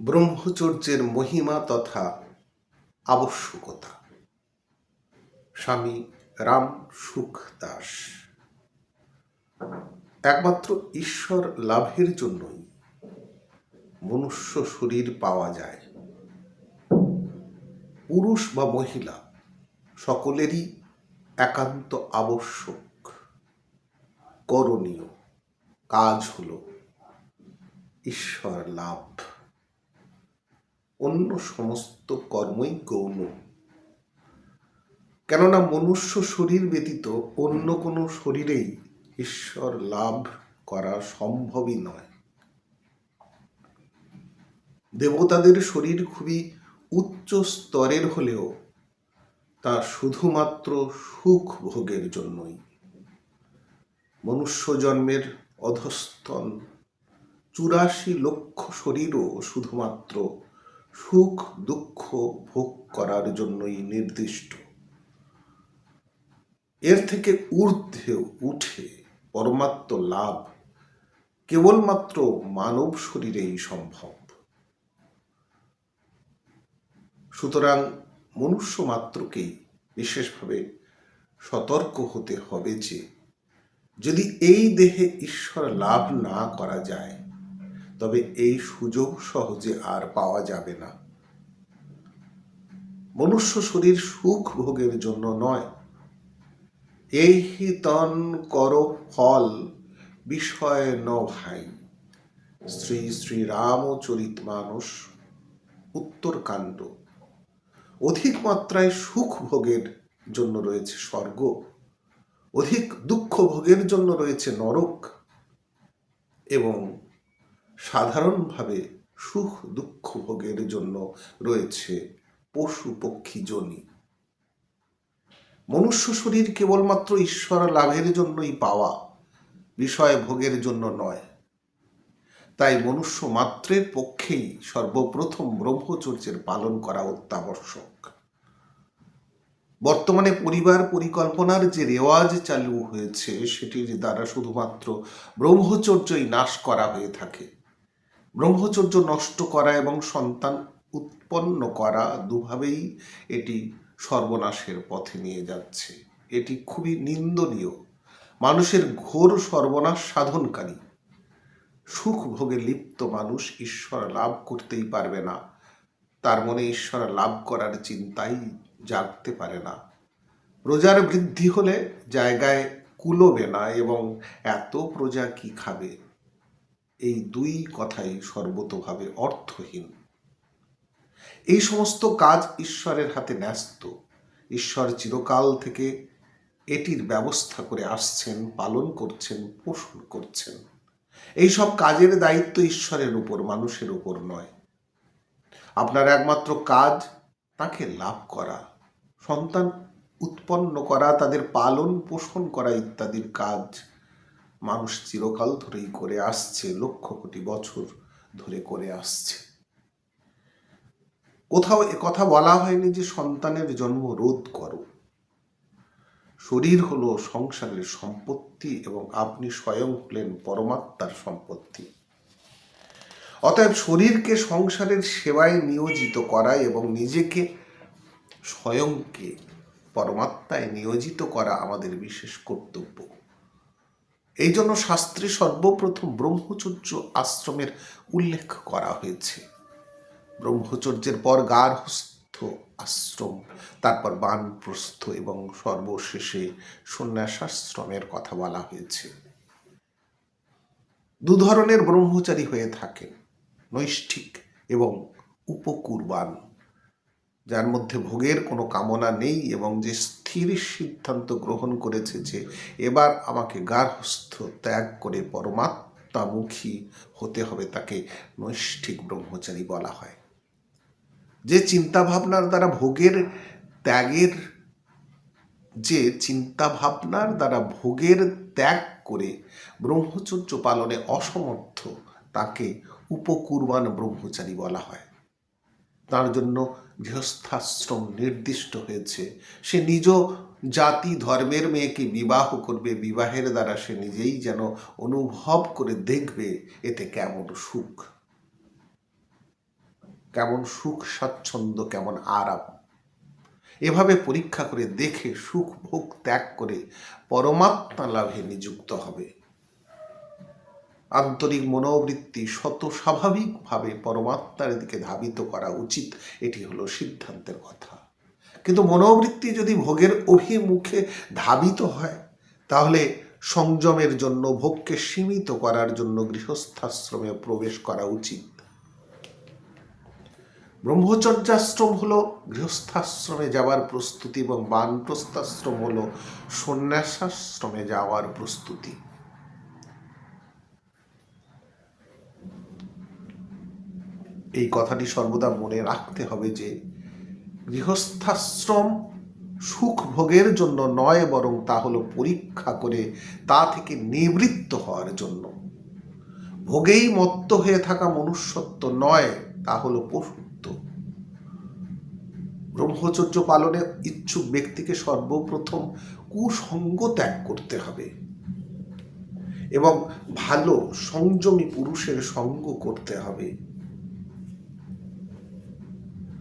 ব্রহ্মচর্যের মহিমা তথা আবশ্যকতা। স্বামী রাম সুখ দাস। একমাত্র ঈশ্বর লাভের জন্যই মনুষ্য শরীর পাওয়া যায়। পুরুষ বা মহিলা সকলেরই একান্ত আবশ্যক, করণীয়, কাজ হল ঈশ্বর লাভ। অন্য সমস্ত কর্মই গৌণ। কেননা মনুষ্য শরীর ব্যতীত অন্য কোনো শরীরেই ঈশ্বর লাভ করা সম্ভবই নয়। দেবতাদের শরীর খুবই উচ্চ স্তরের হলেও তা শুধুমাত্র সুখ ভোগের জন্যই। মনুষ্য জন্মের অধস্তন চুরাশি লক্ষ শরীরও শুধুমাত্র সুখ, দুঃখ ভোগ করার জন্যই নির্দিষ্ট। এর থেকে ঊর্ধ্বে উঠে পরমাত্ম লাভ কেবলমাত্র মানব শরীরেই সম্ভব। সুতরাং মনুষ্য মাত্রকেই বিশেষভাবে সতর্ক হতে হবে যে, যদি এই দেহে ঈশ্বর লাভ না করা যায় তবে এই সুযোগ সহজে আর পাওয়া যাবে না। মনুষ্য শরীর সুখ ভোগের জন্য নয়। এই তন কর ফল বিষয় ন ভাই। শ্রী শ্রী রামচরিত মানুষ উত্তরকাণ্ড। অধিক মাত্রায় সুখ ভোগের জন্য রয়েছে স্বর্গ। অধিক দুঃখ ভোগের জন্য রয়েছে নরক। এবং সাধারণভাবে সুখ দুঃখ ভোগের জন্য রয়েছে পশু পক্ষী জনি। মনুষ্য শরীর কেবলমাত্র ঈশ্বর লাভের জন্যই পাওয়া বিষয় ভোগের জন্য নয়। তাই মনুষ্য মাত্রের পক্ষেই সর্বপ্রথম ব্রহ্মচর্যের পালন করা অত্যাবশ্যক। বর্তমানে পরিবার পরিকল্পনার যে রেওয়াজ চালু হয়েছে, সেটির দ্বারা শুধুমাত্র ব্রহ্মচর্যই নাশ করা হয়ে থাকে। ব্রহ্মচর্য নষ্ট করা এবং সন্তান উৎপন্ন করা দুভাবেই এটি সর্বনাশের পথে নিয়ে যাচ্ছে। এটি খুবই নিন্দনীয়। মানুষের ঘোর সর্বনাশ সাধনকারী। সুখ ভোগে লিপ্ত মানুষ ঈশ্বর লাভ করতেই পারবে না। তার মনে ঈশ্বর লাভ করার চিন্তাই জাগতে পারে না। প্রজার বৃদ্ধি হলে জায়গায় কুলোবে না এবং এত প্রজা কি খাবে? এই দুই কথাই সর্বতোভাবে অর্থহীন। এই সমস্ত কাজ ঈশ্বরের হাতে ন্যস্ত। ঈশ্বর চিরকাল থেকে এটির ব্যবস্থা করে আসছেন, পালন করছেন, পোষণ করছেন। এই সব কাজের দায়িত্ব ঈশ্বরের উপর, মানুষের উপর নয়। আপনার একমাত্র কাজ তাকে লাভ করা, সন্তান উৎপন্ন করা, তাদের পালন পোষণ করা ইত্যাদির কাজ মানুষ চিরকাল ধরেই করে আসছে, লক্ষ কোটি বছর ধরে করে আসছে। কোথাও কথা বলা হয়নি যে সন্তানের জন্ম রোধ করো। শরীর হলো সংসারের সম্পত্তি এবং আপনি স্বয়ং হলেন পরমাত্মার সম্পত্তি। অতএব শরীরকে সংসারের সেবায় নিয়োজিত করা এবং নিজেকে স্বয়ংকে পরমাত্মায় নিয়োজিত করা আমাদের বিশেষ কর্তব্য। এই জন্য শাস্ত্রে সর্বপ্রথম ব্রহ্মচর্য আশ্রমের উল্লেখ করা হয়েছে। ব্রহ্মচর্যের পর গার্হস্থ আশ্রম, তারপর বানপ্রস্থ এবং সর্বশেষে সন্ন্যাসাশ্রমের কথা বলা হয়েছে। দু ধরনের ব্রহ্মচারী হয়ে থাকে নৈষ্ঠিক এবং উপকুরবান। যার মধ্যে ভোগের কোনো কামনা নেই এবং যে স্থির সিদ্ধান্ত গ্রহণ করেছে যে এবার আমাকে গার্হস্থ ত্যাগ করে পরমাত্মামুখী হতে হবে তাকে নৈষ্ঠিক ব্রহ্মচারী বলা হয়। যে চিন্তা ভাবনার দ্বারা ভোগের ত্যাগের, যে চিন্তা ভাবনার দ্বারা ভোগের ত্যাগ করে ব্রহ্মচর্য পালনে অসমর্থ তাকে উপকুরবান ব্রহ্মচারী বলা হয়। তার জন্য গৃহস্থাশ্রম নির্দিষ্ট হয়েছে। সে নিজ জাতি ধর্মের মেয়েকে বিবাহ করবে, বিবাহের দ্বারা সে নিজেই যেন অনুভব করে দেখবে এতে কেমন সুখ। কেমন সুখ, স্বাচ্ছন্দ্য, কেমন আরাম। এভাবে পরীক্ষা করে দেখে সুখ ভোগ ত্যাগ করে পরমাত্মা লাভে নিযুক্ত হবে। আন্তরিক মনোবৃত্তি শত স্বাভাবিকভাবে পরমাত্মার দিকে ধাবিত করা উচিত, এটি হলো সিদ্ধান্তের কথা। কিন্তু মনোবৃত্তি যদি ভোগের অভিমুখে ধাবিত হয়, তাহলে সংযমের জন্য, ভোগকে সীমিত করার জন্য গৃহস্থাশ্রমে প্রবেশ করা উচিত। ব্রহ্মচর্যাশ্রম হলো গৃহস্থাশ্রমে যাওয়ার প্রস্তুতি এবং বানপ্রস্থাশ্রম হলো সন্ন্যাসাশ্রমে যাওয়ার প্রস্তুতি। এই কথাটি সর্বদা মনে রাখতে হবে যে গৃহস্থাশ্রম সুখ ভোগের জন্য নয় বরং তা হলো পরীক্ষা করে তা থেকে নিবৃত্ত হওয়ার জন্য। ভোগেই মত্ত হয়ে থাকা মনুষ্যত্ব নয়, তা হলো পশুত্ব। ব্রহ্মচর্য পালনের ইচ্ছুক ব্যক্তিকে সর্বপ্রথম কুসঙ্গ ত্যাগ করতে হবে এবং ভালো সংযমী পুরুষের সঙ্গ করতে হবে।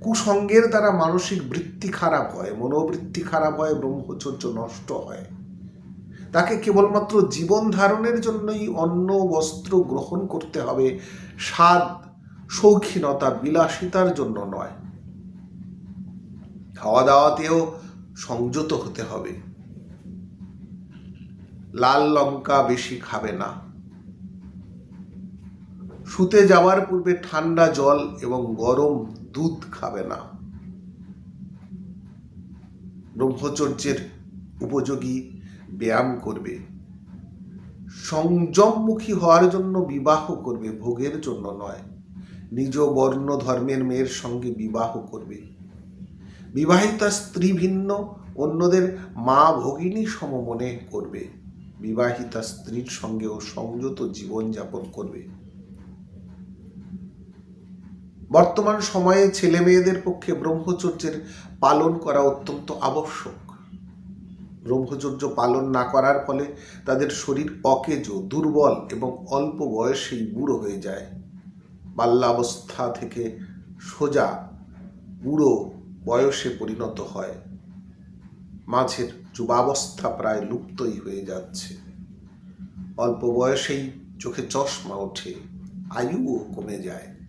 কুসঙ্গের দ্বারা মানসিক বৃত্তি খারাপ হয়, মনোবৃত্তি খারাপ হয়, ব্রহ্মচর্য নষ্ট হয়। তাকে কেবলমাত্র জীবন ধারণের জন্যই অন্ন, বস্ত্র গ্রহণ করতে হবে, স্বাদ শৌখিনতা বিলাসিতার জন্য নয়। খাওয়া দাওয়াতেও সংযত হতে হবে। লাল লঙ্কা বেশি খাবে না। শুতে যাওয়ার পূর্বে ঠান্ডা জল এবং গরম দুধ খাবে না। ব্রহ্মচর্যের উপযোগী ব্যায়াম করবে। সংযমমুখী হওয়ার জন্য বিবাহ করবে, ভোগের জন্য নয়। নিজ বর্ণ ধর্মের মেয়ের সঙ্গে বিবাহ করবে। বিবাহিতা স্ত্রী ভিন্ন, অন্যদের মা ভগিনী সম মনে করবে। বিবাহিতা স্ত্রীর সঙ্গেও সংযত জীবনযাপন করবে। বর্তমান সময়ে ছেলে মেয়েদের পক্ষে ব্রহ্মচর্যের পালন করা অত্যন্ত আবশ্যক। ব্রহ্মচর্য পালন না করার ফলে তাদের শরীর অকেজ, দুর্বল এবং অল্প বয়সেই বুড়ো হয়ে যায়। বাল্যাবস্থা থেকে সোজা বুড়ো বয়সে পরিণত হয়। মাঝের যুবাবস্থা প্রায় লুপ্তই হয়ে যাচ্ছে। অল্প বয়সেই চোখে চশমা ওঠে, আয়ুও কমে যায়।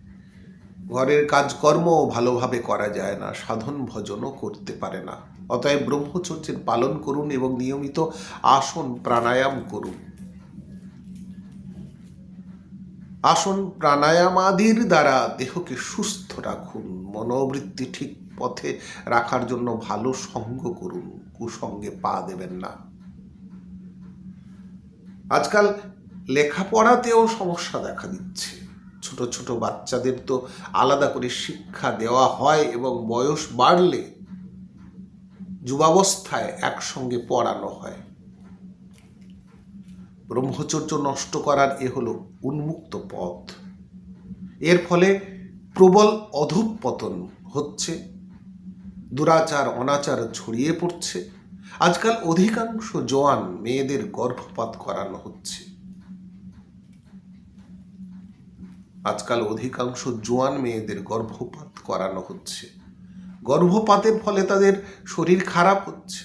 ঘরের কাজকর্ম ভালোভাবে করা যায় না, সাধন ভজনও করতে পারে না। অতএব ব্রহ্মচর্যের পালন করুন এবং নিয়মিত আসন প্রাণায়াম করুন। আসন প্রাণায়াম আদির দ্বারা দেহকে সুস্থ রাখুন, মনোবৃত্তি ঠিক পথে রাখার জন্য ভালো সঙ্গ করুন, কুসঙ্গে পা দেবেন না। আজকাল লেখাপড়াতেও সমস্যা দেখা দিচ্ছে। ছোট ছোট বাচ্চাদের তো আলাদা করে শিক্ষা দেওয়া হয় এবং বয়স বাড়লে যুবাবস্থায় একসঙ্গে পড়ানো হয়। ব্রহ্মচর্য নষ্ট করার এ হলো উন্মুক্ত পথ। এর ফলে প্রবল অধঃপতন হচ্ছে, দুরাচার, অনাচার ছড়িয়ে পড়ছে। আজকাল অধিকাংশ জোয়ান মেয়েদের গর্ভপাত করানো হচ্ছে। আজকাল অধিকাংশ জোয়ান মেয়েদের গর্ভপাত করানো হচ্ছে। গর্ভপাতের ফলে তাদের শরীর খারাপ হচ্ছে।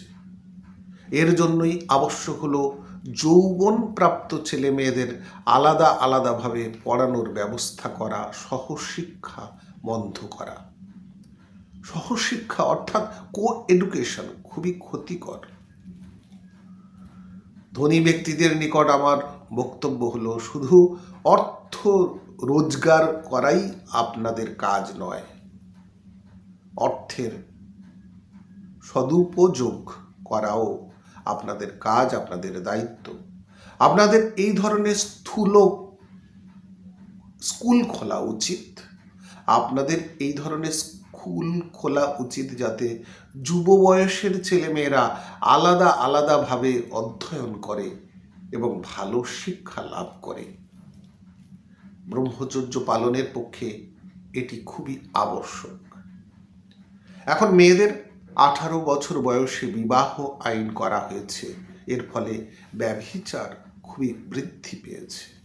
এর জন্যই আবশ্যক হলো যৌবন প্রাপ্ত ছেলে মেয়েদের আলাদা আলাদাভাবে পড়ানোর ব্যবস্থা করা, সহশিক্ষা বন্ধ করা। সহশিক্ষা অর্থাৎ কো এডুকেশন খুবই ক্ষতিকর। ধনী ব্যক্তিদের নিকট আমার বক্তব্য হলো, শুধু অর্থ রোজগার করাই আপনাদের কাজ নয়, অর্থের সদুপযোগ করাও আপনাদের কাজ, আপনাদের দায়িত্ব। আপনাদের এই ধরনের স্থূল স্কুল খোলা উচিত। আপনাদের এই ধরনের স্কুল খোলা উচিত যাতে যুব বয়সের ছেলেমেয়েরা আলাদা আলাদাভাবে অধ্যয়ন করে। এবং ভালো শিক্ষা লাভ করে। ব্রহ্মচর্য পালনের পক্ষে এটি খুবই আবশ্যক। এখন মেয়েদের আঠারো বছর বয়সে বিবাহ আইন করা হয়েছে। এর ফলে ব্যভিচার খুবই বৃদ্ধি পেয়েছে।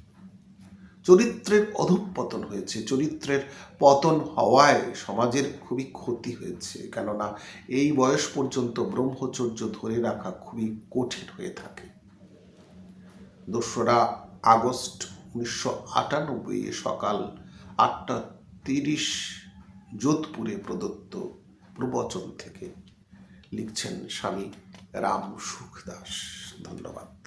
চরিত্রের অধঃপতন হয়েছে। চরিত্রের পতন হওয়ায় সমাজের খুবই ক্ষতি হয়েছে। কেননা, এই বয়স পর্যন্ত ব্রহ্মচর্য ধরে রাখা খুবই কঠিন হয়ে থাকে। দোসরা আগস্ট উনিশশো আটানব্বই সকাল আটটা তিরিশ যোধপুরে প্রদত্ত প্রবচন থেকে লিখছেন স্বামী রাম সুখদাস ধন্যবাদ।